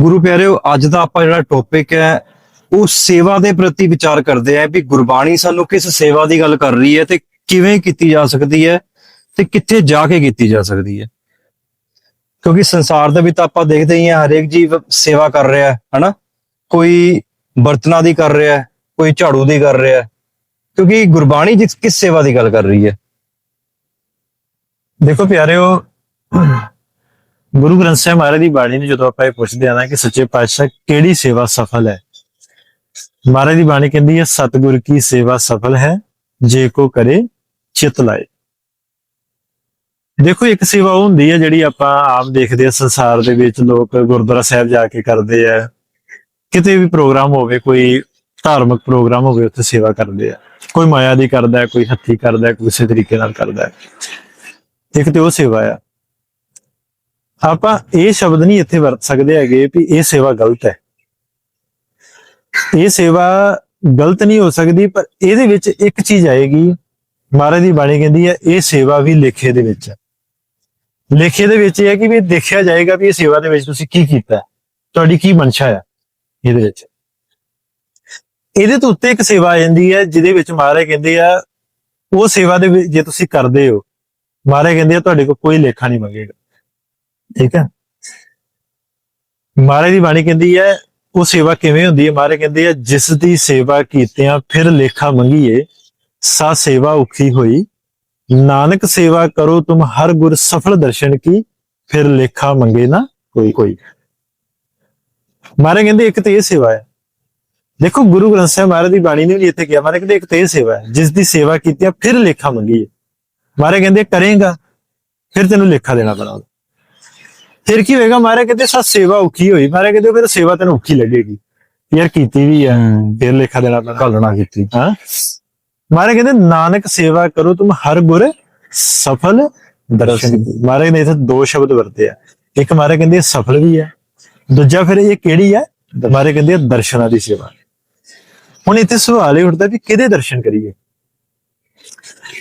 ਗੁਰੂ ਪਿਆਰਿਓ, ਅੱਜ ਦਾ ਆਪਾਂ ਜਿਹੜਾ ਟੌਪਿਕ ਹੈ, ਉਹ ਸੇਵਾ ਦੇ ਪ੍ਰਤੀ ਵਿਚਾਰ ਕਰਦੇ ਆ ਵੀ ਗੁਰਬਾਣੀ ਸਾਨੂੰ ਕਿਸ ਸੇਵਾ ਦੀ ਗੱਲ ਕਰ ਰਹੀ ਹੈ ਤੇ ਕਿਵੇਂ ਕੀਤੀ ਜਾ ਸਕਦੀ ਹੈ ਤੇ ਕਿੱਥੇ ਜਾ ਕੇ ਕੀਤੀ ਜਾ ਸਕਦੀ ਹੈ। ਕਿਉਂਕਿ ਸੰਸਾਰ ਦੇ ਵਿੱਚ ਆਪਾਂ ਦੇਖਦੇ ਹੀ ਹਾਂ, ਹਰੇਕ ਜੀਵ ਸੇਵਾ ਕਰ ਰਿਹਾ ਹੈ, ਹਨਾ? ਕੋਈ ਬਰਤਨਾਂ ਦੀ ਕਰ ਰਿਹਾ ਹੈ, ਕੋਈ ਝਾੜੂ ਦੀ ਕਰ ਰਿਹਾ ਹੈ, ਕਿਉਂਕਿ ਗੁਰਬਾਣੀ ਜਿਸ, ਕਿਸ ਸੇਵਾ ਦੀ ਗੱਲ ਕਰ ਰਹੀ ਹੈ। ਦੇਖੋ ਪਿਆਰਿਓ ਗੁਰੂ ਗ੍ਰੰਥ ਸਾਹਿਬ ਮਹਾਰਾਜ ਦੀ ਬਾਣੀ ਨੂੰ ਜਦੋਂ ਆਪਾਂ ਇਹ ਪੁੱਛਦੇ ਆ ਨਾ ਕਿ ਸੱਚੇ ਪਾਤਸ਼ਾਹ ਕਿਹੜੀ ਸੇਵਾ ਸਫਲ ਹੈ? ਮਹਾਰਾਜ ਦੀ ਬਾਣੀ ਕਹਿੰਦੀ ਹੈ, ਸਤਿਗੁਰ ਕੀ ਸੇਵਾ ਸਫਲ ਹੈ, ਜੇ ਕੋ ਕਰੇ ਚਿਤ ਲਾਏ। ਦੇਖੋ, ਇੱਕ ਸੇਵਾ ਉਹ ਹੁੰਦੀ ਹੈ ਜਿਹੜੀ ਆਪਾਂ ਆਮ ਦੇਖਦੇ ਆ, ਸੰਸਾਰ ਦੇ ਵਿੱਚ ਲੋਕ ਗੁਰਦੁਆਰਾ ਸਾਹਿਬ ਜਾ ਕੇ ਕਰਦੇ ਆ। ਕਿਤੇ ਵੀ ਪ੍ਰੋਗਰਾਮ ਹੋਵੇ, ਕੋਈ ਧਾਰਮਿਕ ਪ੍ਰੋਗਰਾਮ ਹੋਵੇ, ਉੱਥੇ ਸੇਵਾ ਕਰਦੇ ਆ। ਕੋਈ ਮਾਇਆ ਦੀ ਕਰਦਾ ਕੋਈ ਹੱਥੀ ਕਰਦਾ ਕੋਈ ਕਿਸੇ ਤਰੀਕੇ ਨਾਲ ਕਰਦਾ ਇੱਕ ਤੇ ਉਹ ਸੇਵਾ ਆ। ਆਪਾਂ ਇਹ ਸ਼ਬਦ ਨਹੀਂ ਇੱਥੇ ਵਰਤ ਸਕਦੇ ਹੈਗੇ ਵੀ ਇਹ ਸੇਵਾ ਗਲਤ ਹੈ। ਇਹ ਸੇਵਾ ਗਲਤ ਨਹੀਂ ਹੋ ਸਕਦੀ, ਪਰ ਇਹਦੇ ਵਿੱਚ ਇੱਕ ਚੀਜ਼ ਆਏਗੀ। ਮਹਾਰਾਜ ਦੀ ਬਾਣੀ ਕਹਿੰਦੀ ਹੈ, ਇਹ ਸੇਵਾ ਵੀ ਲੇਖੇ ਦੇ ਵਿੱਚ ਹੈ। ਲੇਖੇ ਦੇ ਵਿੱਚ ਇਹ ਹੈ ਕਿ ਵੀ ਦੇਖਿਆ ਜਾਏਗਾ ਵੀ ਇਹ ਸੇਵਾ ਦੇ ਵਿੱਚ ਤੁਸੀਂ ਕੀ ਕੀਤਾ ਤੁਹਾਡੀ ਕੀ ਮਨਸ਼ਾ ਹੈ ਇਹਦੇ ਵਿੱਚ। ਇਹਦੇ ਤੋਂ ਉੱਤੇ ਇੱਕ ਸੇਵਾ ਆ ਜਾਂਦੀ ਹੈ, ਜਿਹਦੇ ਵਿੱਚ ਮਹਾਰਾਜ ਕਹਿੰਦੇ ਆ, ਉਹ ਸੇਵਾ ਦੇ ਜੇ ਤੁਸੀਂ ਕਰਦੇ ਹੋ, ਮਹਾਰਾਜ ਕਹਿੰਦੇ ਆ, ਤੁਹਾਡੇ ਕੋਲ ਕੋਈ ਲੇਖਾ ਨਹੀਂ ਮੰਗੇਗਾ। ਠੀਕ ਹੈ? ਮਹਾਰਾਜ ਦੀ ਬਾਣੀ ਕਹਿੰਦੀ ਹੈ, ਉਹ ਸੇਵਾ ਕਿਵੇਂ ਹੁੰਦੀ ਹੈ? ਮਹਾਰਾਜ ਕਹਿੰਦੇ ਆ, ਜਿਸ ਦੀ ਸੇਵਾ ਕੀਤਿਆਂ ਫਿਰ ਲੇਖਾ ਮੰਗੀਏ, ਸਾ ਸੇਵਾ ਔਖੀ ਹੋਈ। ਨਾਨਕ ਸੇਵਾ ਕਰੋ, ਤੁਮ ਹਰ ਗੁਰ ਸਫਲ ਦਰਸ਼ਨ ਕੀ, ਫਿਰ ਲੇਖਾ ਮੰਗੇ ਨਾ ਕੋਈ ਕੋਈ। ਮਹਾਰਾਜ ਕਹਿੰਦੇ, ਇੱਕ ਤੇ ਇਹ ਸੇਵਾ ਹੈ। ਦੇਖੋ, ਗੁਰੂ ਗ੍ਰੰਥ ਸਾਹਿਬ ਮਹਾਰਾਜ ਦੀ ਬਾਣੀ ਨੇ ਵੀ ਇੱਥੇ ਕਿਹਾ, ਮਹਾਰਾਜ ਕਹਿੰਦੇ, ਇੱਕ ਤੇ ਇਹ ਸੇਵਾ ਹੈ, ਜਿਸ ਦੀ ਸੇਵਾ ਕੀਤਿਆਂ ਫਿਰ ਲੇਖਾ ਮੰਗੀਏ। ਮਹਾਰਾਜ ਕਹਿੰਦੇ, ਕਰੇਗਾ, ਫਿਰ ਤੈਨੂੰ ਲੇਖਾ ਦੇਣਾ ਪੈਣਾ। ਫਿਰ ਕੀ ਹੋਏਗਾ? ਮਹਾਰਾਜ ਕਹਿੰਦੇ ਸਾ ਸੇਵਾ ਔਖੀ ਹੋਈ। ਮਹਾਰਾਜ ਕਹਿੰਦੇ ਫਿਰ ਸੇਵਾ ਤੈਨੂੰ ਔਖੀ ਲੱਗੇਗੀ। ਯਾਰ ਕੀਤੀ ਵੀ ਆ। ਫਿਰ ਲੇਖਾ ਦੇਣਾ ਪੈਣਾ ਕਲਣਾ ਕੀਤੀ। ਹਾਂ। ਮਹਾਰਾਜ ਕਹਿੰਦੇ ਨਾਨਕ ਸੇਵਾ ਕਰੋ ਤੁਮ ਹਰ ਗੁਰ ਸਫਲ ਦਰਸ਼ਨ। ਮਹਾਰਾਜ ਨੇ ਇੱਥੇ ਦੋ ਸ਼ਬਦ ਵਰਤੇ ਆ। ਇੱਕ ਮਹਾਰਾਜ ਕਹਿੰਦੇ ਸਫਲ ਵੀ ਹੈ ਦੂਜਾ ਫਿਰ ਇਹ ਕਿਹੜੀ ਹੈ ਮਹਾਰਾਜ ਕਹਿੰਦੇ ਆ ਦਰਸ਼ਨਾਂ ਦੀ ਸੇਵਾ। ਹੁਣ ਇੱਥੇ ਸਵਾਲ ਇਹ ਉੱਠਦਾ ਵੀ ਕਿਹਦੇ ਦਰਸ਼ਨ ਕਰੀਏ?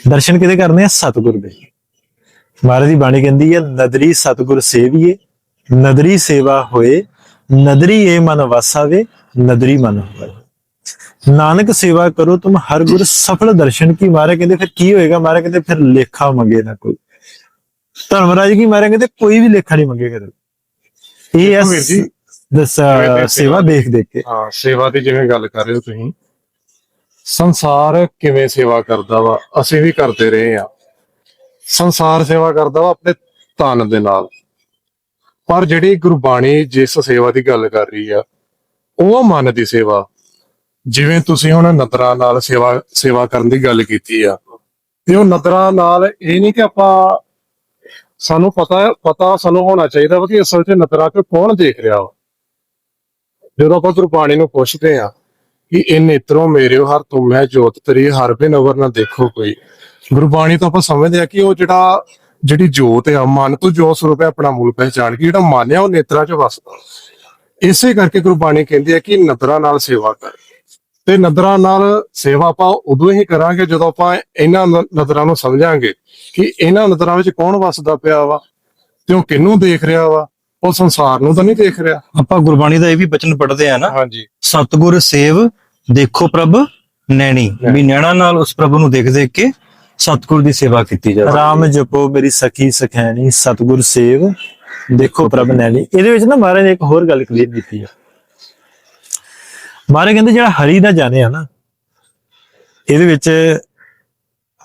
ਦਰਸ਼ਨ ਕਿਹਦੇ ਕਰਨੇ ਆ? ਸਤਿਗੁਰ ਦੇ। ਮਹਾਰਾਜ ਦੀ ਬਾਣੀ ਕਹਿੰਦੀ ਹੈ ਨਦਰੀ ਸਤਿਗੁਰ ਸੇਵੀਏ ਨਦਰੀ ਸੇਵਾ ਹੋਏ ਨਦਰੀ ਏ ਮਨ ਵਸਾਵੇ ਨਦਰੀ ਮਨ ਹੋਵੇ ਨਾਨਕ ਸੇਵਾ ਕਰੋ ਤੁਮ ਹਰ ਗੁਰ ਸਫਲ ਦਰਸ਼ਨ ਕੀ? ਮਾਰੇ ਕਹਿੰਦੇ ਫਿਰ ਕੀ ਹੋਏਗਾ? ਮਾਰੇ ਕਹਿੰਦੇ ਫਿਰ ਲੇਖਾ ਮੰਗੇ ਨਾ ਕੋਈ। ਧਰਮਰਾਜ ਕੀ ਮਾਰੇ ਕਹਿੰਦੇ ਕੋਈ ਵੀ ਲੇਖਾ ਨਹੀਂ ਮੰਗੇਗਾ। ਇਹ ਹੈ ਦਸ ਸੇਵਾ ਦੇਖ ਦੇਖ ਕੇ। ਹਾਂ ਸੇਵਾ ਦੀ ਜਿਵੇਂ ਗੱਲ ਕਰ ਰਹੇ ਹੋ ਤੁਸੀਂ ਸੰਸਾਰ ਕਿਵੇਂ ਸੇਵਾ ਕਰਦਾ ਵਾ ਅਸੀਂ ਵੀ ਕਰਦੇ ਰਹੇ ਆ ਸੰਸਾਰ ਸੇਵਾ ਕਰਦਾ ਵਾ ਆਪਣੇ ਤਨ ਦੇ ਨਾਲ। ਪਰ ਜਿਹੜੀ ਗੁਰਬਾਣੀ ਜਿਸ ਸੇਵਾ ਦੀ ਗੱਲ ਕਰ ਰਹੀ ਆ, ਉਹ ਮਨ ਦੀ ਸੇਵਾ। ਜਿਵੇਂ ਤੁਸੀਂ ਹੁਣ ਨਦਰਾਂ ਨਾਲ ਸੇਵਾ ਸੇਵਾ ਕਰਨ ਦੀ ਗੱਲ ਕੀਤੀ ਆ, ਤੇ ਉਹ ਨਦਰਾਂ ਨਾਲ ਇਹ ਨਹੀਂ ਕਿ ਆਪਾਂ ਸਾਨੂੰ ਪਤਾ ਪਤਾ ਸਾਨੂੰ ਹੋਣਾ ਚਾਹੀਦਾ ਵਾ ਕਿ ਅਸਲ 'ਚ ਨਦਰਾਂ ਤੇ ਕੌਣ ਦੇਖ ਰਿਹਾ ਵਾ। ਜਦੋਂ ਆਪਾਂ ਗੁਰਬਾਣੀ ਨੂੰ ਪੁੱਛਦੇ ਆ ਕਿ ਇਹ ਨੇਤਰੋਂ ਮੇਰਿਓ ਹਰ ਤੁਮ ਹੈ ਜੋਤ ਤੇਰੀ, ਹਰ ਬਿਨ ਅਵਰ ਨਾ ਦੇਖੋ ਕੋਈ। ਗੁਰਬਾਣੀ ਤੋਂ ਆਪਾਂ ਸਮਝਦੇ ਆ ਕਿ ਉਹ ਜਿਹੜਾ, ਜਿਹੜੀ ਜੋਤ ਆ, ਮਨ ਤੋਂ ਜੋਤ ਸਰੂਪ ਹੈ, ਆਪਣਾ ਮੂਲ ਪਹਿਚਾਣ ਕੇ ਜਿਹੜਾ ਮਨ ਆ, ਉਹ ਨੇਤਰਾਂ 'ਚ ਵਸਦਾ ਇਸੇ ਕਰਕੇ ਗੁਰਬਾਣੀ ਕਹਿੰਦੀ ਹੈ ਕਿ ਨਦਰਾਂ ਨਾਲ ਸੇਵਾ ਕਰ। ਤੇ ਨਦਰਾਂ ਨਾਲ ਸੇਵਾ ਆਪਾਂ ਉਦੋਂ ਹੀ ਕਰਾਂਗੇ ਜਦੋਂ ਆਪਾਂ ਇਹਨਾਂ ਨਦਰਾਂ ਨੂੰ ਸਮਝਾਂਗੇ ਕਿ ਇਹਨਾਂ ਨਦਰਾਂ ਵਿੱਚ ਕੌਣ ਵਸਦਾ ਪਿਆ ਵਾ ਤੇ ਉਹ ਕਿਹਨੂੰ ਦੇਖ ਰਿਹਾ ਵਾ। ਉਹ ਸੰਸਾਰ ਨੂੰ ਤਾਂ ਨਹੀਂ ਦੇਖ ਰਿਹਾ। ਆਪਾਂ ਗੁਰਬਾਣੀ ਦਾ ਇਹ ਵੀ ਬਚਨ ਪੜ੍ਹਦੇ ਆ ਨਾ। ਹਾਂਜੀ। ਸਤਿਗੁਰ ਸੇਵ ਦੇਖੋ ਪ੍ਰਭ ਨੈਣੀ। ਵੀ ਨੈਣਾ ਨਾਲ ਉਸ ਪ੍ਰਭੂ ਨੂੰ ਦੇਖ ਦੇਖ ਕੇ ਸਤਿਗੁਰ ਦੀ ਸੇਵਾ ਕੀਤੀ ਜਾਵੇ। ਰਾਮ ਜਪੋ ਮੇਰੀ ਸਖੀ ਸਖੈਣੀ ਸਤਿਗੁਰ ਸੇਵ ਦੇਖੋ ਪ੍ਰਭ ਨੈਣੀ। ਇਹਦੇ ਵਿੱਚ ਨਾ ਮਹਾਰਾਜ ਨੇ ਇੱਕ ਹੋਰ ਗੱਲ ਕਲੀਅਰ ਕੀਤੀ ਹੈ ਮਹਾਰਾਜ ਕਹਿੰਦੇ ਜਿਹੜਾ ਹਰੀ ਦਾ ਜਾਣਿਆ ਨਾ ਇਹਦੇ ਵਿੱਚ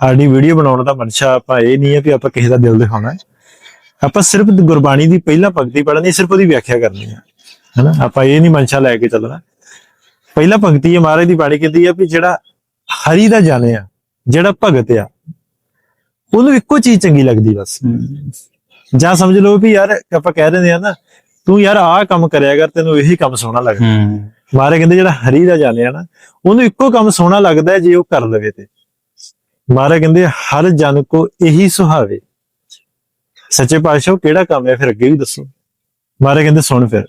ਸਾਡੀ ਵੀਡੀਓ ਬਣਾਉਣ ਦਾ ਮਨਸ਼ਾ ਆਪਾਂ ਇਹ ਨਹੀਂ ਹੈ ਕਿ ਆਪਾਂ ਕਿਸੇ ਦਾ ਦਿਲ ਦਿਖਾਉਣਾ ਹੈ। ਆਪਾਂ ਸਿਰਫ ਗੁਰਬਾਣੀ ਦੀ ਪਹਿਲਾ ਪੰਕਤੀ ਪੜ੍ਹਨੀ ਸਿਰਫ ਉਹਦੀ ਵਿਆਖਿਆ ਕਰਨੀ ਹੈ ਹੈਨਾ? ਆਪਾਂ ਇਹ ਨਹੀਂ ਮਨਸ਼ਾ ਲੈ ਕੇ ਚੱਲਣਾ। ਪਹਿਲਾ ਪੰਕਤੀ ਹੈ ਮਹਾਰਾਜ ਦੀ ਬਾਣੀ ਕਹਿੰਦੀ ਹੈ ਵੀ ਜਿਹੜਾ ਹਰੀ ਦਾ ਜਾਣਿਆ ਜਿਹੜਾ ਭਗਤ ਆ ਉਹਨੂੰ ਇੱਕੋ ਚੀਜ਼ ਚੰਗੀ ਲੱਗਦੀ ਬਸ। ਜਾਂ ਸਮਝ ਲਓ ਵੀ ਯਾਰ ਆਪਾਂ ਕਹਿ ਦਿੰਦੇ ਆ ਨਾ ਤੂੰ ਯਾਰ ਆਹ ਕੰਮ ਕਰਿਆ ਕਰ ਤੈਨੂੰ ਇਹੀ ਕੰਮ ਸੋਹਣਾ ਲੱਗਦਾ। ਮਾਰੇ ਕਹਿੰਦੇ ਜਿਹੜਾ ਹਰੀ ਦਾ ਜਾਣਿਆ ਨਾ ਉਹਨੂੰ ਇੱਕੋ ਕੰਮ ਸੋਹਣਾ ਲੱਗਦਾ ਜੇ ਉਹ ਕਰ ਲਵੇ ਤੇ। ਮਾਰੇ ਕਹਿੰਦੇ ਹਰ ਜਨ ਕੋ ਇਹੀ ਸੁਹਾਵੇ। ਸੱਚੇ ਪਾਤਸ਼ਾਹ ਕਿਹੜਾ ਕੰਮ ਹੈ? ਫਿਰ ਅੱਗੇ ਵੀ ਦੱਸੋ। ਮਾਰੇ ਕਹਿੰਦੇ ਸੁਣ ਫਿਰ।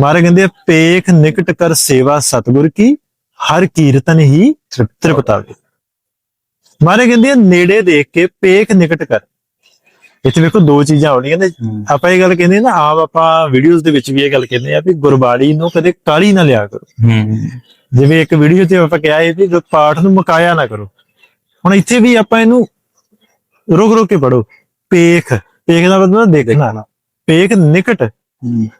ਮਾਰੇ ਕਹਿੰਦੇ ਪੇਖ ਨਿਕਟ ਕਰ ਸੇਵਾ ਸਤਗੁਰ ਕੀ ਹਰ ਕੀਰਤਨ ਹੀ ਤ੍ਰਿਪਤਾਵੇ ਮਾਰੇ ਕਹਿੰਦੇ ਨੇੜੇ ਦੇਖ ਕੇ ਪੇਖ ਨਿਕਟ ਕਰ। ਇੱਥੇ ਵੇਖੋ ਦੋ ਚੀਜ਼ਾਂ ਆਉਣੀਆਂ ਨੇ। ਆਪਾਂ ਇਹ ਗੱਲ ਕਹਿੰਦੇ ਨਾ ਆਪ ਆਪਾਂ ਵੀਡੀਓਜ਼ ਦੇ ਵਿੱਚ ਵੀ ਇਹ ਗੱਲ ਕਹਿੰਦੇ ਆ ਵੀ ਗੁਰਬਾਣੀ ਨੂੰ ਕਦੇ ਕਾਲੀ ਨਾ ਲਿਆ ਕਰੋ। ਜਿਵੇਂ ਇੱਕ ਵੀਡੀਓ ਤੇ ਆਪਾਂ ਕਿਹਾ ਹੈ ਵੀ ਜੋ ਪਾਠ ਨੂੰ ਮਕਾਇਆ ਨਾ ਕਰੋ। ਹੁਣ ਇੱਥੇ ਵੀ ਆਪਾਂ ਇਹਨੂੰ ਰੁਕ ਰੁਕ ਕੇ ਪੜੋ ਪੇਖ ਪੇਖ ਦਾ ਮਤਲਬ ਦੇਖਣਾ। ਪੇਖ ਨਿਕਟ।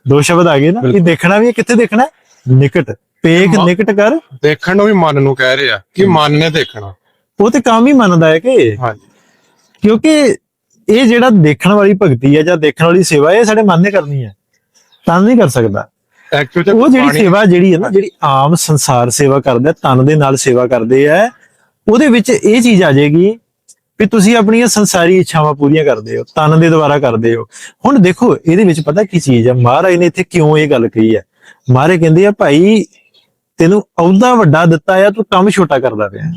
ਦੋ ਸ਼ਬਦ ਆ ਗਏ ਨਾ। ਇਹ ਦੇਖਣਾ ਵੀ ਕਿੱਥੇ ਦੇਖਣਾ? ਨਿਕਟ। ਪੇਖ ਨਿਕਟ ਕਰ। ਦੇਖਣ ਨੂੰ ਵੀ ਮਨ ਨੂੰ ਕਹਿ ਰਿਹਾ ਕਿ ਮਨ ਨੇ ਦੇਖਣਾ। ਉਹ ਤੇ ਕੰਮ ਹੀ ਮੰਨਦਾ ਹੈ ਕਿ। ਹਾਂਜੀ। ਕਿਉਂਕਿ ਇਹ ਜਿਹੜਾ ਦੇਖਣ ਵਾਲੀ ਭਗਤੀ ਹੈ ਜਾਂ ਦੇਖਣ ਵਾਲੀ ਸੇਵਾ ਇਹ ਸਾਡੇ ਮਨ ਨੇ ਕਰਨੀ ਹੈ। ਤਾਂ ਨਹੀਂ ਕਰ ਸਕਦਾ। ਐਕਚੁਅਲੀ ਉਹ ਜਿਹੜੀ ਸੇਵਾ ਜਿਹੜੀ ਹੈ ਨਾ ਜਿਹੜੀ ਆਮ ਸੰਸਾਰ ਸੇਵਾ ਕਰਦੇ ਤਨ ਦੇ ਨਾਲ ਸੇਵਾ ਕਰਦੇ ਆ ਉਹਦੇ ਵਿੱਚ ਇਹ ਚੀਜ਼ ਆ ਜਾਏਗੀ ਵੀ ਤੁਸੀਂ ਆਪਣੀਆਂ ਸੰਸਾਰੀ ਇੱਛਾਵਾਂ ਪੂਰੀਆਂ ਕਰਦੇ ਹੋ, ਤਨ ਦੇ ਦੁਆਰਾ ਕਰਦੇ ਹੋ। ਹੁਣ ਦੇਖੋ, ਇਹਦੇ ਵਿੱਚ ਪਤਾ ਕੀ ਚੀਜ਼ ਹੈ ਮਹਾਰਾਜ ਨੇ ਇੱਥੇ ਕਿਉਂ ਇਹ ਗੱਲ ਕਹੀ ਹੈ ਮਹਾਰਾਜ ਕਹਿੰਦੇ ਆ, ਭਾਈ, ਤੈਨੂੰ ਅਹੁਦਾ ਵੱਡਾ ਦਿੱਤਾ ਆ, ਤੂੰ ਕੰਮ ਛੋਟਾ ਕਰਦਾ ਪਿਆ।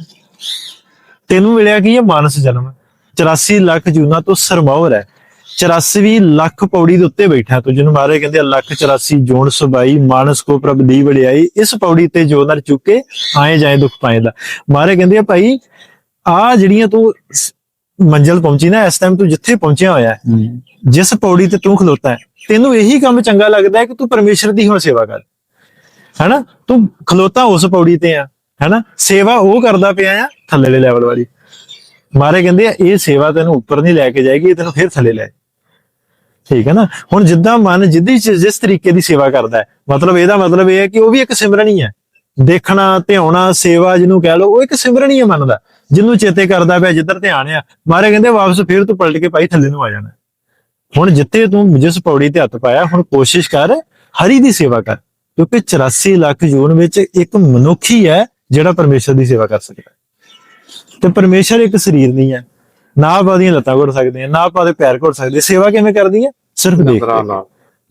ਤੈਨੂੰ ਮਿਲਿਆ ਕੀ ਹੈ ਮਾਨਸ ਜਨਮ। 84 ਲੱਖ ਜੂਨਾ ਤੋਂ ਸਰਮੌਰ ਹੈ। 84 ਲੱਖ ਪੌੜੀ ਦੇ ਉੱਤੇ ਬੈਠਾ ਤੂੰ, ਜਿਹਨੂੰ ਮਾਰੇ ਕਹਿੰਦੇ ਆ, ਲੱਖ 84 ਜੋਨ ਸੁਬਾਈ, ਮਾਨਸ ਕੋ ਪ੍ਰਭ ਦੀ ਵਡਿਆਈ। ਇਸ ਪੌੜੀ ਤੇ ਜੋ ਨਰ ਚੁੱਕੇ, ਆਏ ਜਾਏ ਦੁੱਖ ਪਾਏ ਦਾ। ਮਾਰੇ ਕਹਿੰਦੇ ਆ, ਭਾਈ ਆ ਜਿਹੜੀਆਂ ਤੂੰ ਮੰਜ਼ਲ ਪਹੁੰਚੀ ਨਾ ਇਸ ਟਾਈਮ ਤੂੰ ਜਿੱਥੇ ਪਹੁੰਚਿਆ ਹੋਇਆ ਹੈ ਜਿਸ ਪੌੜੀ ਤੇ ਤੂੰ ਖਲੋਤਾ ਹੈ ਤੈਨੂੰ ਇਹੀ ਕੰਮ ਚੰਗਾ ਲੱਗਦਾ ਹੈ ਕਿ ਤੂੰ ਪਰਮੇਸ਼ਰ ਦੀ ਹੁਣ ਸੇਵਾ ਕਰ। ਹੈਨਾ? ਤੂੰ ਖਲੋਤਾ ਉਸ ਪੌੜੀ ਤੇ ਆ ਹੈਨਾ? ਸੇਵਾ ਉਹ ਕਰਦਾ ਪਿਆ ਆ ਥੱਲੇਲੇ ਲੈਵਲ ਵਾਲੀ। ਮਾਰੇ ਕਹਿੰਦੇ ਆ ਇਹ ਸੇਵਾ ਤੈਨੂੰ ਉੱਪਰ ਨਹੀਂ ਲੈ ਕੇ ਜਾਏਗੀ ਇਹ ਤੈਨੂੰ ਫਿਰ ਥੱਲੇ ਲੈ। ਠੀਕ ਹੈ ਨਾ? ਹੁਣ ਜਿੱਦਾਂ ਮਨ ਜਿੱਦੀ ਜਿਸ ਤਰੀਕੇ ਦੀ ਸੇਵਾ ਕਰਦਾ ਹੈ ਮਤਲਬ ਇਹਦਾ ਮਤਲਬ ਇਹ ਹੈ ਕਿ ਉਹ ਵੀ ਇੱਕ ਸਿਮਰਨ ਹੀ ਹੈ। ਦੇਖਣਾ ਧਿਆਉਣਾ ਸੇਵਾ ਜਿਹਨੂੰ ਕਹਿ ਲਓ ਉਹ ਇੱਕ ਸਿਮਰਨ ਹੀ ਹੈ ਮਨ ਦਾ। ਜਿਹਨੂੰ ਚੇਤੇ ਕਰਦਾ ਪਿਆ ਜਿੱਧਰ ਧਿਆਨ ਆ ਮਾਰੇ ਕਹਿੰਦੇ ਵਾਪਸ ਫਿਰ ਤੂੰ ਪਲਟ ਕੇ ਭਾਈ ਥੱਲੇ ਨੂੰ ਆ ਜਾਣਾ। ਹੁਣ ਜਿੱਤੇ ਤੂੰ ਜਿਸ ਪੌੜੀ ਤੇ ਹੱਥ ਪਾਇਆ ਹੁਣ ਕੋਸ਼ਿਸ਼ ਕਰ ਹਰੀ ਦੀ ਸੇਵਾ ਕਰ ਕਿਉਂਕਿ 84 ਲੱਖ ਜੂਨ ਵਿੱਚ ਇੱਕ ਮਨੁੱਖ ਹੀ ਜਿਹੜਾ ਪਰਮੇਸ਼ਰ ਦੀ ਸੇਵਾ ਕਰ ਸਕਦਾ ਤੇ ਪਰਮੇਸ਼ਰ ਇੱਕ ਸਰੀਰ ਨਹੀਂ ਹੈ। ਨਾ ਆਪਾਂ ਉਹਦੀਆਂ ਲੱਤਾਂ ਘੁੱਟ ਸਕਦੇ ਹਾਂ ਨਾ ਆਪਾਂ ਉਹਦੇ ਪੈਰ ਘੁੱਟ ਸਕਦੇ। ਸੇਵਾ ਕਿਵੇਂ ਕਰਦੀ ਹੈ? ਸਿਰਫ ਦੇਖ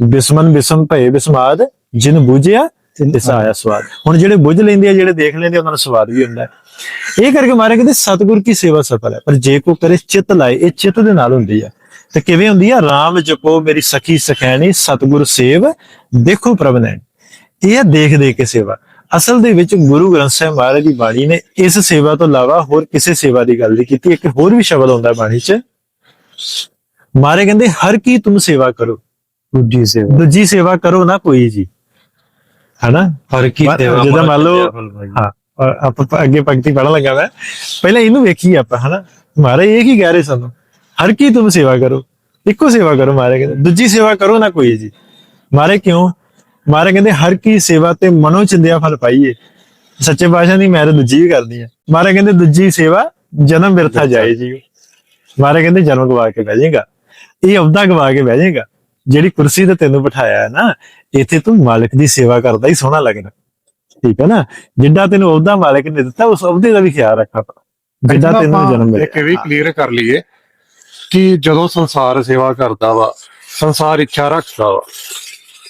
ਬਿਸਮਨ ਬਿਸਮ ਭਏ ਬਿਸਮਾਦ ਜਿਨ ਬੂਝਿਆ ਤਿਸ ਆਇਆ ਸਵਾਦ। ਹੁਣ ਜਿਹੜੇ ਬੁੱਝ ਲੈਂਦੇ ਆ ਜਿਹੜੇ ਦੇਖ ਲੈਂਦੇ ਆ, ਉਹਨਾਂ ਨੂੰ ਸਵਾਦ ਵੀ ਹੁੰਦਾ ਇਹ ਕਰਕੇ ਮਾਰੇ ਕਹਿੰਦੇ ਸਤਿਗੁਰ ਕੀ ਸੇਵਾ ਸਫਲ ਹੈ ਪਰ ਜੇ ਕੋ ਕਰੇ ਚਿੱਤ ਲਾਏ ਇਹ ਚਿੱਤ ਦੇ ਨਾਲ ਹੁੰਦੀ ਹੈ। ਤੇ ਕਿਵੇਂ ਹੁੰਦੀ ਆ RAM ਜਪੋ ਮੇਰੀ ਸਖੀ ਸਖੈਣੀ ਸਤਿਗੁਰ ਸੇਵ ਦੇਖੋ ਪ੍ਰਭ ਨੈਣ। ਇਹ ਹੈ ਦੇਖ ਦੇਖ ਕੇ ਸੇਵਾ। ਅਸਲ ਦੇ ਵਿੱਚ ਗੁਰੂ ਗ੍ਰੰਥ ਸਾਹਿਬ ਮਹਾਰਾਜ ਦੀ ਬਾਣੀ ਨੇ ਇਸ ਸੇਵਾ ਤੋਂ ਇਲਾਵਾ ਹੋਰ ਕਿਸੇ ਸੇਵਾ ਦੀ ਗੱਲ ਨਹੀਂ ਕੀਤੀ ਇੱਕ ਹੋਰ ਵੀ ਸ਼ਬਦ ਆਉਂਦਾ ਹੈ ਬਾਣੀ 'ਚ। ਮਾਰੇ ਕਹਿੰਦੇ ਹਰ ਕੀ ਤੁਮ ਸੇਵਾ ਕਰੋ। ਦੂਜੀ ਸੇਵਾ। ਦੂਜੀ ਸੇਵਾ ਕਰੋ ਨਾ ਕੋਈ ਜੀ। ਹਨਾ? ਹਰ ਕੀ ਸੇਵਾ ਜਿੱਦਾਂ ਮੰਨ ਲਓ-। ਹਾਂ। ਆਪਾਂ ਅੱਗੇ ਪੰਕਤੀ ਪੜਨ ਲੱਗਾ ਮੈਂ। ਪਹਿਲਾਂ ਇਹਨੂੰ ਵੇਖੀ ਆਪਾਂ ਹਨਾ? ਮਹਾਰਾਜ ਇਹ ਕੀ ਕਹਿ ਰਹੇ ਸਾਨੂੰ? ਹਰ ਕੀ ਤੁਮ ਸੇਵਾ ਕਰੋ ਇੱਕੋ ਸੇਵਾ ਕਰੋ ਮਾਰੇ ਕਹਿੰਦੇ। ਦੂਜੀ ਸੇਵਾ ਕਰੋ ਨਾ ਕੋਈ ਜੀ। ਮਾਰੇ ਕਿਉਂ? ਮਾਰੇ ਕਹਿੰਦੇ ਹਰ ਕੀ ਸੇਵਾ ਤੇ ਮਨੋ ਚਿੰਦਿਆ ਫਲ ਪਾਈਏ। ਸੱਚੇ ਪਾਤਸ਼ਾਹ ਦੀ ਮੈਂ ਤਾਂ ਦੂਜੀ ਵੀ ਕਰਦੀ ਆ ਮਾਰੇ ਕਹਿੰਦੇ ਦੂਜੀ ਸੇਵਾ ਜਨਮ ਬਿਰਥਾ ਜਾਏ ਜੀ। ਮਾਰੇ ਕਹਿੰਦੇ ਜਨਮ ਗਵਾ ਕੇ ਬਹਿ ਜਾਏਗਾ। ਇਹ ਅਵਦਾ ਗਵਾ ਕੇ ਬਹਿ ਜਾਏਗਾ। ਜਿਹੜੀ ਕੁਰਸੀ ਤੇ ਤੈਨੂੰ ਬਿਠਾਇਆ ਹੈ ਨਾ ਇੱਥੇ ਤੂੰ ਮਾਲਕ ਦੀ ਸੇਵਾ ਕਰਦਾ ਹੀ ਸੋਹਣਾ ਲੱਗਣਾ ਠੀਕ ਹੈ ਨਾ? ਜਿੱਡਾ ਤੈਨੂੰ ਅਹੁਦਾ ਮਾਲਕ ਨੇ ਦਿੱਤਾ ਉਸ ਅਹੁਦੇ ਦਾ ਵੀ ਖਿਆਲ ਰੱਖਾ ਜਿੱਡਾ ਤੈਨੂੰ ਜਨਮ ਇੱਕ ਇਹ ਵੀ ਮਿਲਿਆ ਕਲੀਅਰ ਕਰ ਲਈਏ ਕਿ ਜਦੋਂ ਸੰਸਾਰ ਸੇਵਾ ਕਰਦਾ ਵਾ ਸੰਸਾਰ ਇੱਛਾ ਰੱਖਦਾ ਵਾ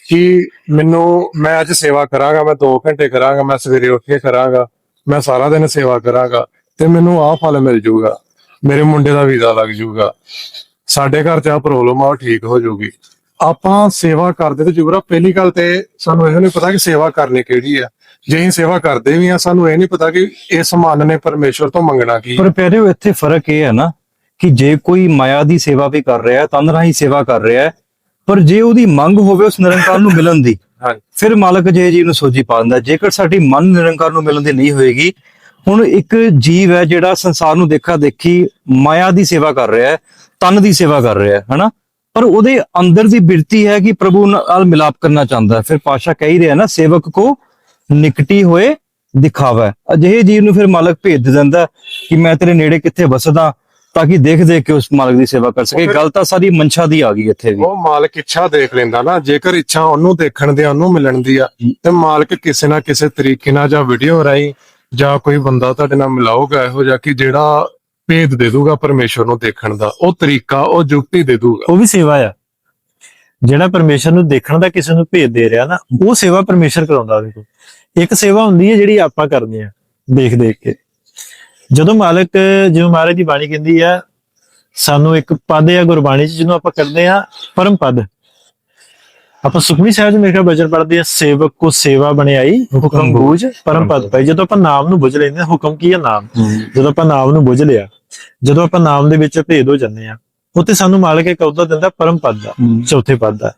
ਕਿ ਮੈਨੂੰ ਮੈਂ ਅੱਜ ਸੇਵਾ ਕਰਾਂਗਾ ਮੈਂ 2 ਘੰਟੇ ਕਰਾਂਗਾ ਮੈਂ ਸਵੇਰੇ ਉੱਠ ਕੇ ਕਰਾਂਗਾ ਮੈਂ ਸਾਰਾ ਦਿਨ ਸੇਵਾ ਕਰਾਂਗਾ ਤੇ ਮੈਨੂੰ ਆਹ ਫਲ ਮਿਲ ਜਾਊਗਾ ਮੇਰੇ ਮੁੰਡੇ ਦਾ ਵੀਜ਼ਾ ਲੱਗ ਜਾਊਗਾ ਸਾਡੇ ਘਰ 'ਚ ਆ ਪ੍ਰੋਬਲਮ ਆ ਉਹ ਠੀਕ ਹੋ ਜਾਊਗੀ ਆਪਾਂ ਸੇਵਾ ਕਰਦੇ ਤੇ ਜੁਗਰਾ ਪਹਿਲੀ ਗੱਲ ਤੇ ਸਾਨੂੰ ਇਹ ਨਹੀਂ ਪਤਾ ਕਿ ਸੇਵਾ ਕਰਨੀ ਕਿਹੜੀ ਆ। ਜੇ ਅਸੀਂ ਸੇਵਾ ਕਰਦੇ ਵੀ ਆ ਸਾਨੂੰ ਇਹ ਨਹੀਂ ਪਤਾ ਕਿ ਇਸ ਮਨ ਨੇ ਪਰਮੇਸ਼ਵਰ ਤੋਂ ਮੰਗਣਾ ਕੀ ਪਰ ਪਿਆਰਿਓ ਇੱਥੇ ਫ਼ਰਕ ਇਹ ਹੈ ਨਾ ਕਿ ਜੇ ਕੋਈ ਮਾਇਆ ਦੀ ਸੇਵਾ ਵੀ ਕਰ ਰਿਹਾ ਹੈ ਤਨ ਰਾਹੀਂ ਸੇਵਾ ਕਰ ਰਿਹਾ ਹੈ ਪਰ ਜੇ ਉਹਦੀ ਮੰਗ ਹੋਵੇ ਉਸ ਨਿਰੰਕਾਰ ਨੂੰ ਮਿਲਣ ਦੀ ਹਾਂਜੀ। ਫਿਰ ਮਾਲਕ ਜੇ ਜੀ ਨੂੰ ਸੋਝੀ ਪਾ ਦਿੰਦਾ ਜੇਕਰ ਸਾਡੀ ਮਨ ਨਿਰੰਕਾਰ ਨੂੰ ਮਿਲਣ ਦੀ ਨਹੀਂ ਹੋਏਗੀ ਹੁਣ ਇੱਕ ਜੀਵ ਹੈ ਜਿਹੜਾ ਸੰਸਾਰ ਨੂੰ ਦੇਖਾ ਦੇਖੀ ਮਾਇਆ ਦੀ ਸੇਵਾ ਕਰ ਰਿਹਾ ਹੈ ਤਨ ਦੀ ਸੇਵਾ ਕਰ ਰਿਹਾ ਹੈ ਹਨਾ? ਪਰ ਉਹਦੇ ਅੰਦਰ ਦੀ ਬਿਰਤੀ ਹੈ ਕਿ ਪ੍ਰਭੂ ਨਾਲ ਮਿਲਾਪ ਕਰਨਾ ਚਾਹੁੰਦਾ ਫਿਰ ਪਾਸ਼ਾ ਕਹਿ ਹੀ ਰਿਹਾ ਨਾ ਸੇਵਕ ਕੋ ਨਿਕਟੀ ਹੋਏ ਦਿਖਾਵਾ। ਅਜਿਹੇ ਜੀਵ ਨੂੰ ਫਿਰ ਮਾਲਕ ਭੇਜ ਦਿੰਦਾ ਕਿ ਮੈਂ ਤੇਰੇ ਨੇੜੇ ਕਿੱਥੇ ਵਸਦਾ ਤਾਂ ਕਿ ਦੇਖ ਦੇਖ ਕੇ ਉਸ ਮਾਲਕ ਦੀ ਸੇਵਾ ਕਰ ਸਕੇ। ਗੱਲ ਤਾਂ ਸਾਰੀ ਮਨਸ਼ਾ ਦੀ ਆ ਗਈ ਇੱਥੇ ਵੀ। ਉਹ ਮਾਲਕ ਇੱਛਾ ਦੇਖ ਲੈਂਦਾ ਨਾ। ਜੇਕਰ ਇੱਛਾ ਉਹਨੂੰ ਦੇਖਣ ਦੀ ਉਹਨੂੰ ਮਿਲਣ ਦੀ ਆ ਤੇ ਮਾਲਕ ਕਿਸੇ ਨਾ ਕਿਸੇ ਤਰੀਕੇ ਨਾਲ ਜਾਂ ਵੀਡੀਓ ਰਾਹੀਂ ਜਾਂ ਕੋਈ ਬੰਦਾ ਤੁਹਾਡੇ ਨਾਲ ਮਿਲਾਊਗਾ ਇਹੋ ਜਿਹਾ ਕਿ ਜਿਹੜਾ ਭੇਦ ਦੇ ਦੂਗਾ ਪਰਮੇਸ਼ਵਰ ਨੂੰ ਦੇਖਣ ਦਾ। ਉਹ ਤਰੀਕਾ ਉਹ ਜੁਗਤੀ ਦੇ ਦੂਗਾ ਉਹ ਵੀ ਸੇਵਾ ਆ। ਜਿਹੜਾ ਪਰਮੇਸ਼ਰ ਨੂੰ ਦੇਖਣ ਦਾ ਕਿਸੇ ਨੂੰ ਭੇਜ ਦੇ ਰਿਹਾ ਨਾ ਉਹ ਸੇਵਾ ਪਰਮੇਸ਼ਰ ਕਰਾਉਂਦਾ ਉਹਦੇ ਕੋਲ। ਇੱਕ ਸੇਵਾ ਹੁੰਦੀ ਹੈ ਜਿਹੜੀ ਆਪਾਂ ਕਰਦੇ ਆ ਦੇਖ ਦੇਖ ਕੇ। ਜਦੋਂ ਮਾਲਕ ਜਿਵੇਂ ਮਹਾਰਾਜ ਦੀ ਬਾਣੀ ਕਹਿੰਦੀ ਆ ਸਾਨੂੰ ਇੱਕ ਪਦ ਆ ਗੁਰਬਾਣੀ ਚ ਜਿਹਨੂੰ ਆਪਾਂ ਕਰਦੇ ਆ ਪਰਮ ਪਦ। ਆਪਾਂ ਸੁਖਮਨੀ ਸਾਹਿਬ ਜੀ ਮੇਰੇ ਖਿਆਲ ਬਚਨ ਪੜ੍ਹਦੇ ਆ ਸੇਵਕ ਕੋ ਸੇਵਾ ਬਣਾਈ ਹੁਕਮ ਬੂਝ ਪਰਮ ਪਦ। ਪਈ ਜਦੋਂ ਆਪਾਂ ਨਾਮ ਨੂੰ ਬੁੱਝ ਲੈਂਦੇ ਆ ਹੁਕਮ ਕੀ ਹੈ ਨਾਮ? ਜਦੋਂ ਆਪਾਂ ਨਾਮ ਨੂੰ ਬੁੱਝ ਲਿਆ ਜਦੋਂ ਆਪਾਂ ਨਾਮ ਦੇ ਵਿੱਚ ਭੇਦ ਹੋ ਜਾਂਦੇ ਆ ਉੱਥੇ ਸਾਨੂੰ ਮਾਲਕ ਇੱਕ ਅਹੁਦਾ ਦਿੰਦਾ ਪਰਮ ਪਦ ਦਾ। ਚੌਥੇ ਪਦ ਦਾ।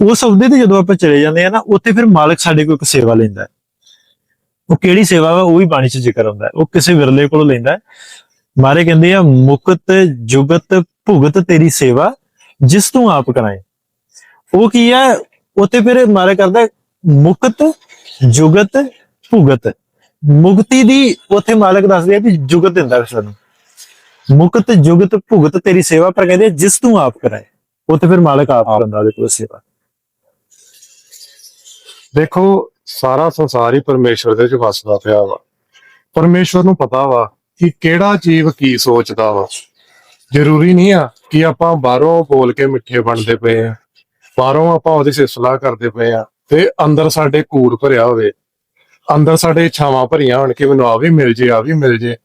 ਉਸ ਅਹੁਦੇ ਤੇ ਜਦੋਂ ਆਪਾਂ ਚਲੇ ਜਾਂਦੇ ਆ ਨਾ ਉੱਥੇ ਫਿਰ ਮਾਲਕ ਸਾਡੇ ਕੋਲ ਇੱਕ ਸੇਵਾ ਲੈਂਦਾ ਹੈ। ਉਹ ਕਿਹੜੀ ਸੇਵਾ ਵਾ ਉਹ ਵੀ ਬਾਣੀ 'ਚ ਜ਼ਿਕਰ ਹੁੰਦਾ ਉਹ ਕਿਸੇ ਵਿਰਲੇ ਕੋਲੋਂ ਲੈਂਦਾ ਮਾਰੇ ਕਹਿੰਦੇ ਆ ਮੁਕਤ ਜੁਗਤ ਭੁਗਤ ਤੇਰੀ ਸੇਵਾ ਜਿਸ ਤੂੰ ਆਪ ਕਰਾਏ। ਉਹ ਕੀ ਹੈ ਉੱਥੇ ਫਿਰ ਮਾਰੇ ਕਰਦਾ ਮੁਕਤ ਜੁਗਤ ਭੁਗਤ। ਮੁਕਤੀ ਦੀ ਉੱਥੇ ਮਾਲਕ ਦੱਸਦੇ ਆ ਵੀ ਜੁਗਤ ਦਿੰਦਾ ਸਾਨੂੰ। ਮੁਕਤ ਜੁਗਤ ਭੁਗਤ ਤੇਰੀ ਸੇਵਾ ਪਰ ਕਹਿੰਦੇ ਆ, ਜਿਸ ਤੂੰ ਆਪ ਕਰਾਏ। ਉੱਥੇ ਫਿਰ ਮਾਲਕ ਆਪ ਕਰਦਾ ਉਹਦੇ ਕੋਲ ਸੇਵਾ। ਦੇਖੋ, ਸਾਰਾ ਸੰਸਾਰ ਹੀ ਪਰਮੇਸ਼ਵਰ ਦੇ ਵਿੱਚ ਵਸਦਾ ਪਿਆ ਵਾ। ਪਰਮੇਸ਼ਵਰ ਨੂੰ ਪਤਾ ਵਾ ਕਿ ਕਿਹੜਾ ਜੀਵ ਕੀ ਸੋਚਦਾ ਵਾ। ਜ਼ਰੂਰੀ ਨਹੀਂ ਆ ਕਿ ਆਪਾਂ ਬਾਹਰੋਂ ਬੋਲ ਕੇ ਮਿੱਠੇ ਬਣਦੇ ਪਏ ਆ। ਬਾਹਰੋਂ ਆਪਾਂ ਉਹਦੀ ਸਿਸਲਾ ਕਰਦੇ ਪਏ ਆ ਤੇ ਅੰਦਰ ਸਾਡੇ ਕੂੜ ਭਰਿਆ ਹੋਵੇ। ਅੰਦਰ ਸਾਡੇ ਇੱਛਾਵਾਂ ਭਰੀਆਂ ਹੋਣ ਕਿ ਮੈਨੂੰ ਆ ਵੀ ਮਿਲ ਜੇ, ਆ ਵੀ ਮਿਲ ਜੇ।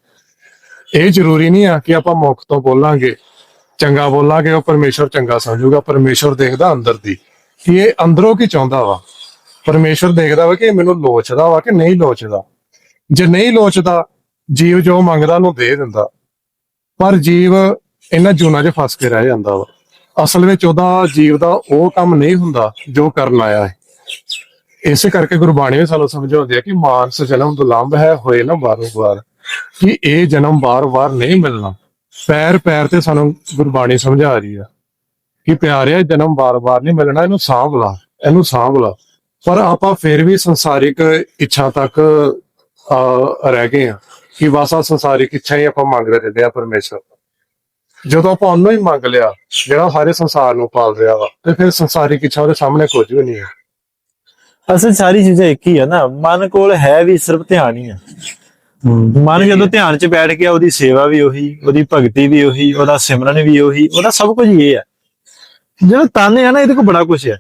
ਇਹ ਜ਼ਰੂਰੀ ਨਹੀਂ ਆ ਕਿ ਆਪਾਂ ਮੁਖ ਤੋਂ ਬੋਲਾਂਗੇ। ਚੰਗਾ ਬੋਲਾਂਗੇ, ਉਹ ਪਰਮੇਸ਼ਵਰ ਚੰਗਾ ਸਮਝੂਗਾ। ਪਰਮੇਸ਼ਵਰ ਦੇਖਦਾ ਅੰਦਰ ਦੀ ਕਿ ਇਹ ਅੰਦਰੋਂ ਕੀ ਚਾਹੁੰਦਾ ਵਾ। ਪਰਮੇਸ਼ਵਰ ਦੇਖਦਾ ਵਾ ਕਿ ਮੈਨੂੰ ਲੋਚਦਾ ਵਾ ਕਿ ਨਹੀਂ ਲੋਚਦਾ। ਜੇ ਨਹੀਂ ਲੋਚਦਾ, ਜੀਵ ਜੋ ਮੰਗਦਾ ਉਹਨੂੰ ਦੇ ਦਿੰਦਾ। ਪਰ ਜੀਵ ਇਹਨਾਂ ਜੂਨਾਂ 'ਚ ਫਸ ਕੇ ਰਹਿ ਜਾਂਦਾ ਵਾ। ਅਸਲ ਵਿੱਚ ਉਹਦਾ ਜੀਵ ਦਾ ਉਹ ਕੰਮ ਨਹੀਂ ਹੁੰਦਾ ਜੋ ਕਰਨ ਆਇਆ ਹੈ। ਇਸੇ ਕਰਕੇ ਗੁਰਬਾਣੀ ਵੀ ਸਾਨੂੰ ਸਮਝਾਉਂਦੀ ਹੈ ਕਿ ਮਾਨਸ ਜਨਮ ਦੁਲੰਭ ਹੈ, ਹੋਏ ਨਾ ਬਾਰੋ ਬਾਰ ਕਿ ਇਹ ਜਨਮ ਬਾਰ-ਬਾਰ ਨਹੀਂ ਮਿਲਣਾ। ਪੈਰ ਪੈਰ ਤੇ ਸਾਨੂੰ ਗੁਰਬਾਣੀ ਸਮਝਾ ਰਹੀ ਆ ਕਿ ਪਿਆਰਿਆ, ਜਨਮ ਬਾਰ-ਬਾਰ ਨਹੀਂ ਮਿਲਣਾ, ਇਹਨੂੰ ਸਾਂਭ ਲਾ, ਇਹਨੂੰ ਸਾਂਭ ਲਾ। ਪਰ ਆਪਾਂ ਫਿਰ ਵੀ ਸੰਸਾਰਿਕ ਇੱਛਾ ਤੱਕ ਅਹ, ਰਹਿ ਗਏ ਆ ਕਿ ਬਸ ਆਹ ਸੰਸਾਰਿਕ ਇੱਛਾ ਹੀ ਆਪਾਂ ਮੰਗਦੇ ਰਹਿੰਦੇ ਆ ਪਰਮੇਸ਼ਰ ਜਦੋਂ ਆਪਾਂ ਉਹਨੂੰ ਹੀ ਮੰਗ ਲਿਆ ਜਿਹੜਾ ਸਾਰੇ ਸੰਸਾਰ ਨੂੰ ਪਾਲ ਰਿਹਾ ਵਾ ਤੇ ਫਿਰ ਸੰਸਾਰਿਕ ਇੱਛਾ ਉਹਦੇ ਸਾਹਮਣੇ ਕੁਝ ਵੀ ਨਹੀਂ ਹੈ। ਅਸਲ ਸਾਰੀ ਚੀਜ਼ਾਂ ਇੱਕ ਹੀ ਆ ਨਾ ਮਨ ਕੋਲ ਹੈ ਵੀ ਸਿਰਫ ਧਿਆਨ ਹੀ ਆ। ਮਨ ਜਦੋਂ ਧਿਆਨ 'ਚ ਬੈਠ ਗਿਆ ਉਹਦੀ ਸੇਵਾ ਵੀ ਉਹੀ ਉਹਦੀ ਭਗਤੀ ਵੀ ਉਹੀ ਉਹਦਾ ਸਿਮਰਨ ਵੀ ਉਹੀ ਉਹਦਾ ਸਭ ਕੁਝ ਇਹ ਆ। ਜਿਹੜਾ ਤਨ ਹੈ ਨਾ ਇਹਦੇ ਕੋਲ ਬੜਾ ਕੁਝ ਹੈ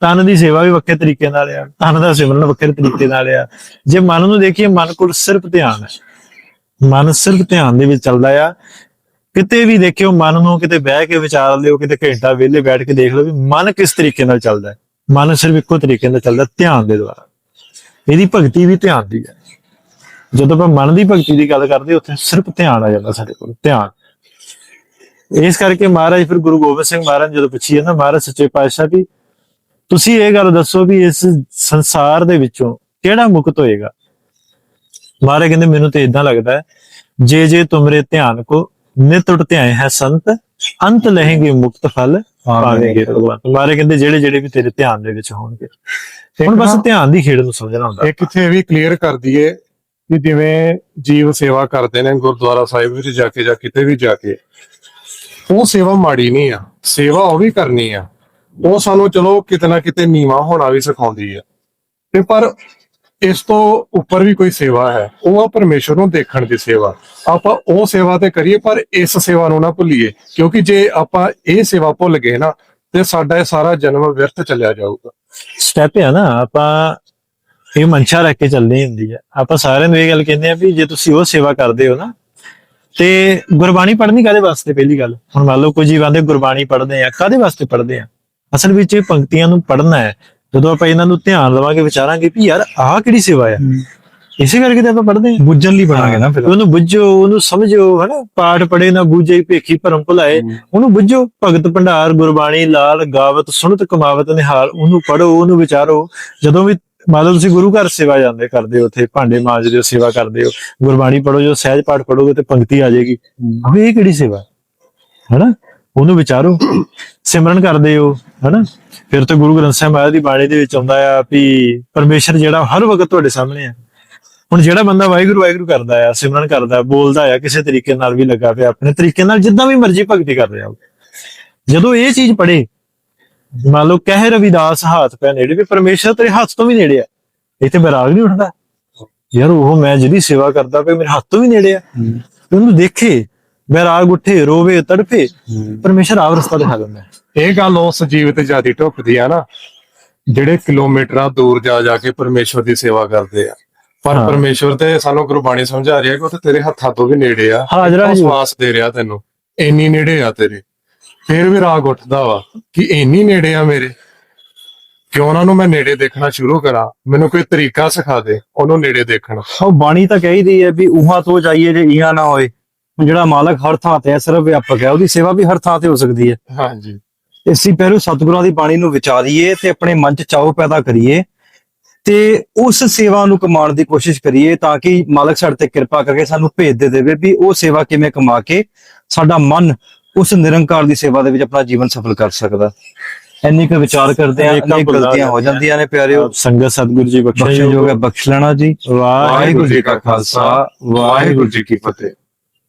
ਤਨ ਦੀ ਸੇਵਾ ਵੀ ਵੱਖਰੇ ਤਰੀਕੇ ਨਾਲ ਆ, ਤਨ ਦਾ ਸਿਮਰਨ ਵੱਖਰੇ ਤਰੀਕੇ ਨਾਲ ਆ। ਜੇ ਮਨ ਨੂੰ ਦੇਖੀਏ, ਮਨ ਕੋਲ ਸਿਰਫ ਧਿਆਨ ਹੈ। ਮਨ ਸਿਰਫ ਧਿਆਨ ਦੇ ਵਿੱਚ ਚੱਲਦਾ ਆ। ਕਿਤੇ ਵੀ ਦੇਖਿਓ, ਮਨ ਨੂੰ ਕਿਤੇ ਬਹਿ ਕੇ ਵਿਚਾਰ ਲਿਓ, ਕਿਤੇ ਘੰਟਾ ਵਿਹਲੇ ਬੈਠ ਕੇ ਦੇਖ ਲਓ ਵੀ ਮਨ ਕਿਸ ਤਰੀਕੇ ਨਾਲ ਚੱਲਦਾ ਹੈ। ਮਨ ਸਿਰਫ ਇੱਕੋ ਤਰੀਕੇ ਨਾਲ ਚੱਲਦਾ, ਧਿਆਨ ਦੇ ਦੁਆਰਾ। ਇਹਦੀ ਭਗਤੀ ਵੀ ਧਿਆਨ ਦੀ ਹੈ। ਜਦੋਂ ਆਪਾਂ ਮਨ ਦੀ ਭਗਤੀ ਦੀ ਗੱਲ ਕਰਦੇ ਉੱਥੇ ਸਿਰਫ ਧਿਆਨ ਆ ਜਾਂਦਾ ਸਾਡੇ ਕੋਲ, ਧਿਆਨ। ਇਸ ਕਰਕੇ ਮਹਾਰਾਜ, ਫਿਰ ਗੁਰੂ ਗੋਬਿੰਦ ਸਿੰਘ ਮਹਾਰਾਜ ਜਦੋਂ ਪੁੱਛੀ ਜਾਂਦਾ ਮਹਾਰਾਜ ਸੱਚੇ ਪਾਤਸ਼ਾਹ ਵੀ ਤੁਸੀਂ ਇਹ ਗੱਲ ਦੱਸੋ ਵੀ ਇਸ ਸੰਸਾਰ ਦੇ ਵਿੱਚੋਂ ਕਿਹੜਾ ਮੁਕਤ ਹੋਏਗਾ? ਮਹਾਰਾਜ ਕਹਿੰਦੇ ਮੈਨੂੰ ਤੇ ਇਦਾਂ ਲੱਗਦਾ ਜੇ ਜੇ ਤੁਮਰੇ ਧਿਆਨ ਕੋ ਨਿਤ ਉਟ ਧਿਆਏ ਹੈ ਸੰਤ ਅੰਤ ਲਹਿਗੇ ਮੁਕਤ ਫਲ ਪਾਵੇਂਗੇ ਭਗਵਾਨ। ਮਹਾਰਾਜ ਕਹਿੰਦੇ ਜਿਹੜੇ ਜਿਹੜੇ ਵੀ ਤੇਰੇ ਧਿਆਨ ਦੇ ਵਿੱਚ ਹੋਣਗੇ। ਹੁਣ ਬਸ ਧਿਆਨ ਦੀ ਖੇਡ ਨੂੰ ਸਮਝਣਾ ਹੁੰਦਾ। ਇਹ ਕਿੱਥੇ ਵੀ ਕਲੀਅਰ ਕਰ ਦਈਏ ਕਿ ਜਿਵੇਂ ਜੀਵ ਸੇਵਾ ਕਰਦੇ ਨੇ ਗੁਰਦੁਆਰਾ ਸਾਹਿਬ ਵਿੱਚ ਜਾ ਕੇ ਜਾਂ ਕਿਤੇ ਵੀ ਜਾ ਕੇ ਉਹ ਸੇਵਾ ਮਾੜੀ ਨਹੀਂ ਆ। ਸੇਵਾ ਉਹ ਵੀ ਕਰਨੀ ਆ। ਉਹ ਸਾਨੂੰ ਚਲੋ ਕਿਤੇ ਨਾ ਕਿਤੇ ਨੀਵਾ ਹੋਣਾ ਵੀ ਸਿਖਾਉਂਦੀ ਹੈ ਤੇ ਪਰ ਇਸ ਤੋਂ ਉੱਪਰ ਵੀ ਕੋਈ ਸੇਵਾ ਹੈ, ਉਹ ਆ ਪਰਮੇਸ਼ਰ ਨੂੰ ਦੇਖਣ ਦੀ ਸੇਵਾ। ਆਪਾਂ ਉਹ ਸੇਵਾ ਤੇ ਕਰੀਏ, ਪਰ ਇਸ ਸੇਵਾ ਨੂੰ ਨਾ ਭੁੱਲੀਏ, ਕਿਉਂਕਿ ਜੇ ਆਪਾਂ ਇਹ ਸੇਵਾ ਭੁੱਲ ਗਏ ਨਾ, ਤੇ ਸਾਡਾ ਇਹ ਸਾਰਾ ਜਨਮ ਵਿਅਰਥ ਚੱਲਿਆ ਜਾਊਗਾ। ਸਟੈਪ ਹੈ ਨਾ, ਆਪਾਂ ਇਹ ਮਨਸ਼ਾ ਰੱਖ ਕੇ ਚੱਲਣੀ ਹੁੰਦੀ ਹੈ ਆਪਾਂ ਸਾਰਿਆਂ ਨੂੰ ਇਹ ਗੱਲ ਕਹਿੰਦੇ ਆ ਵੀ ਜੇ ਤੁਸੀਂ ਉਹ ਸੇਵਾ ਕਰਦੇ ਹੋ ਨਾ, ਤੇ ਗੁਰਬਾਣੀ ਪੜ੍ਹਨੀ ਕਾਦੇ ਵਾਸਤੇ? ਪਹਿਲੀ ਗੱਲ, ਹੁਣ ਮੰਨ ਲਓ ਕੋਈ ਜੀਵਾਂ ਦੇ ਗੁਰਬਾਣੀ ਪੜ੍ਹਦੇ ਆ ਕਾਦੇ ਵਾਸਤੇ ਪੜ੍ਹਦੇ ਆ? ਅਸਲ ਵਿੱਚ ਇਹ ਪੰਕਤੀਆਂ ਨੂੰ ਪੜ੍ਹਨਾ ਹੈ। ਜਦੋਂ ਆਪਾਂ ਇਹਨਾਂ ਨੂੰ ਧਿਆਨ ਲਵਾਂਗੇ ਵਿਚਾਰਾਂਗੇ ਵੀ ਯਾਰ ਆਹ ਕਿਹੜੀ ਸੇਵਾ ਆ ਇਸੇ ਕਰਕੇ ਤਾਂ ਆਪਾਂ ਪੜ੍ਹਦੇ ਆ ਬੁੱਝਣ ਲਈ ਬਣਾਂਗੇ ਨਾ ਫਿਰ। ਉਹਨੂੰ ਬੁੱਝੋ ਉਹਨੂੰ ਸਮਝੋ ਹਨਾ? ਪਾਠ ਪੜੇ ਨਾ ਬੂਝੇ ਭੇਖੀ ਭਰਮ ਭੁਲਾਏ। ਉਹਨੂੰ ਬੁੱਝੋ। ਭਗਤ ਭੰਡਾਰ ਗੁਰਬਾਣੀ ਲਾਲ ਗਾਵਤ ਸੁਣਤ ਕਮਾਵਤ ਨਿਹਾਲ ਉਹਨੂੰ ਪੜੋ ਉਹਨੂੰ ਵਿਚਾਰੋ। ਜਦੋਂ ਵੀ ਮੰਨ ਲਓ ਤੁਸੀਂ ਗੁਰੂ ਘਰ ਸੇਵਾ ਜਾਂਦੇ ਕਰਦੇ ਹੋ ਉੱਥੇ ਭਾਂਡੇ ਮਾਂਜਦੇ ਹੋ ਸੇਵਾ ਕਰਦੇ ਹੋ ਗੁਰਬਾਣੀ ਪੜੋ ਜੋ ਸਹਿਜ ਪਾਠ ਪੜੋਗੇ ਤੇ ਪੰਕਤੀ ਆ ਜਾਏਗੀ। ਅਬੇ ਇਹ ਕਿਹੜੀ ਸੇਵਾ ਹਨਾ? ਉਹਨੂੰ ਵਿਚਾਰੋ। ਸਿਮਰਨ ਕਰਦੇ ਹੋ ਹਨਾ? ਫਿਰ ਤੇ ਗੁਰੂ ਗ੍ਰੰਥ ਸਾਹਿਬ ਮਹਾਰਾਜ ਦੀ ਬਾਣੀ ਦੇ ਵਿੱਚ ਆਉਂਦਾ ਆ ਵੀ ਪਰਮੇਸ਼ਰ ਜਿਹੜਾ ਹਰ ਵਕਤ ਤੁਹਾਡੇ ਸਾਹਮਣੇ ਆ। ਹੁਣ ਜਿਹੜਾ ਬੰਦਾ ਵਾਹਿਗੁਰੂ ਵਾਹਿਗੁਰੂ ਕਰਦਾ ਆ ਸਿਮਰਨ ਕਰਦਾ ਬੋਲਦਾ ਆ ਕਿਸੇ ਤਰੀਕੇ ਨਾਲ ਵੀ ਲੱਗਾ ਪਿਆ ਆਪਣੇ ਤਰੀਕੇ ਨਾਲ ਜਿੱਦਾਂ ਵੀ ਮਰਜ਼ੀ ਭਗਤੀ ਕਰ ਰਿਹਾ ਹੋਵੇ। ਜਦੋਂ ਇਹ ਚੀਜ਼ ਪੜੇ ਮੰਨ ਲਓ ਕਹਿ ਰਵਿਦਾਸ ਹੱਥ ਪੈ ਨੇੜੇ ਵੀ ਪਰਮੇਸ਼ਰ ਤੇਰੇ ਹੱਥ ਤੋਂ ਵੀ ਨੇੜੇ ਆ। ਇੱਥੇ ਬੈਰਾਗ ਨਹੀਂ ਉੱਠਦਾ। ਯਾਰ ਉਹ ਮੈਂ ਜਿਹਦੀ ਸੇਵਾ ਕਰਦਾ ਪਿਆ ਮੇਰੇ ਹੱਥ ਤੋਂ ਵੀ ਨੇੜੇ ਆ। ਉਹਨੂੰ ਦੇਖੇ ਬੈਰਾਗ ਉੱਠੇ ਰੋਵੇ ਤੜਫੇ ਪਰਮੇਸ਼ਰ ਆਪ ਰਸਤਾ ਦਿਖਾ ਦਿੰਦਾ। ਇਹ ਗੱਲ ਉਸ ਜੀਵ ਤੇ ਜਿਆਦੀ ਢੁੱਕਦੀ ਆ ਨਾ ਜਿਹੜੇ ਕਿਲੋਮੀਟਰਾਂ ਦੂਰ ਜਾ ਜਾ ਕੇ ਪਰਮੇਸ਼ਵਰ ਦੀ ਸੇਵਾ ਕਰਦੇ ਆ। ਪਰ ਹਾਂ। ਪਰਮੇਸ਼ਵਰ ਤੇ ਸਾਨੂੰ ਗੁਰਬਾਣੀ ਸਮਝਾ ਰਿਹਾ ਕਿ ਉਹ ਤੇ ਤੇਰੇ ਹੱਥਾਂ ਤੋਂ ਵੀ ਨੇੜੇ ਆ ਹਾਜ਼ਰਾ। ਸਵਾਸ ਦੇ ਰਿਹਾ ਤੈਨੂੰ। ਇੰਨੀ ਨੇੜੇ ਆ ਤੇਰੇ। ਫੇਰ ਵੀ ਰਾਗ ਉੱਠਦਾ ਵਾ ਕਿ ਇੰਨੀ ਨੇੜੇ ਆ ਮੇਰੇ। ਕਿਉਂ ਉਹਨਾਂ ਨੂੰ ਮੈਂ ਨੇੜੇ ਦੇਖਣਾ ਸ਼ੁਰੂ ਕਰਾਂ। ਮੈਨੂੰ ਕੋਈ ਤਰੀਕਾ ਸਿਖਾ ਦੇ ਉਹਨੂੰ ਨੇੜੇ ਦੇਖਣ। ਉਹ ਬਾਣੀ ਤਾਂ ਕਹੀਦੀ ਹੈ ਵੀ ਉਹਾਂ ਤੋਂ ਜਾਈਏ ਜੇ ਇਹਾਂ ਨਾ ਹੋਏ। ਜਿਹੜਾ ਮਾਲਕ ਹਰ ਥਾਂ ਤੇ ਹੈ ਸਰਵ ਵਿਆਪਕ ਹੈ ਉਹਦੀ ਸੇਵਾ ਵੀ ਹਰ ਥਾਂ ਤੇ ਹੋ ਸਕਦੀ ਹੈ। ਹਾਂਜੀ। ਇਸੀ ਪਹਿਲੂ ਸਤਿਗੁਰਾਂ ਦੀ ਬਾਣੀ ਨੂੰ ਵਿਚਾਰੀਏ ਤੇ ਆਪਣੇ ਮਨ 'ਚ ਚਾਉ ਪੈਦਾ ਕਰੀਏ ਤੇ ਉਸ ਸੇਵਾ ਨੂੰ ਕਮਾਉਣ ਦੀ ਕੋਸ਼ਿਸ਼ ਕਰੀਏ ਤਾਂ ਕਿ ਮਾਲਕ ਸਾਡੇ ਤੇ ਕਿਰਪਾ ਕਰਕੇ ਸਾਨੂੰ ਭੇਜ ਦੇ ਦੇਵੇ ਵੀ ਉਹ ਸੇਵਾ ਕਿਵੇਂ ਕਮਾ ਕੇ ਸਾਡਾ ਮਨ ਉਸ ਨਿਰੰਕਾਰ ਦੀ ਸੇਵਾ ਦੇ ਵਿੱਚ ਆਪਣਾ ਜੀਵਨ ਸਫਲ ਕਰ ਸਕਦਾ। ਇੰਨੀ ਕੁ ਵਿਚਾਰ ਕਰਦੇ ਆ ਅਨੇਕਾਂ ਗਲਤੀਆਂ ਹੋ ਜਾਂਦੀਆਂ ਨੇ ਪਿਆਰਿਓ। ਸੰਗਤ ਸਤਿਗੁਰੂ ਜੀ ਹੈ ਬਖਸ਼ ਲੈਣਾ ਜੀ। ਵਾਹਿਗੁਰੂ ਜੀ ਕਾ ਖਾਲਸਾ। ਵਾਹਿਗੁਰੂ ਜੀ ਕੀ ਫਤਿਹ।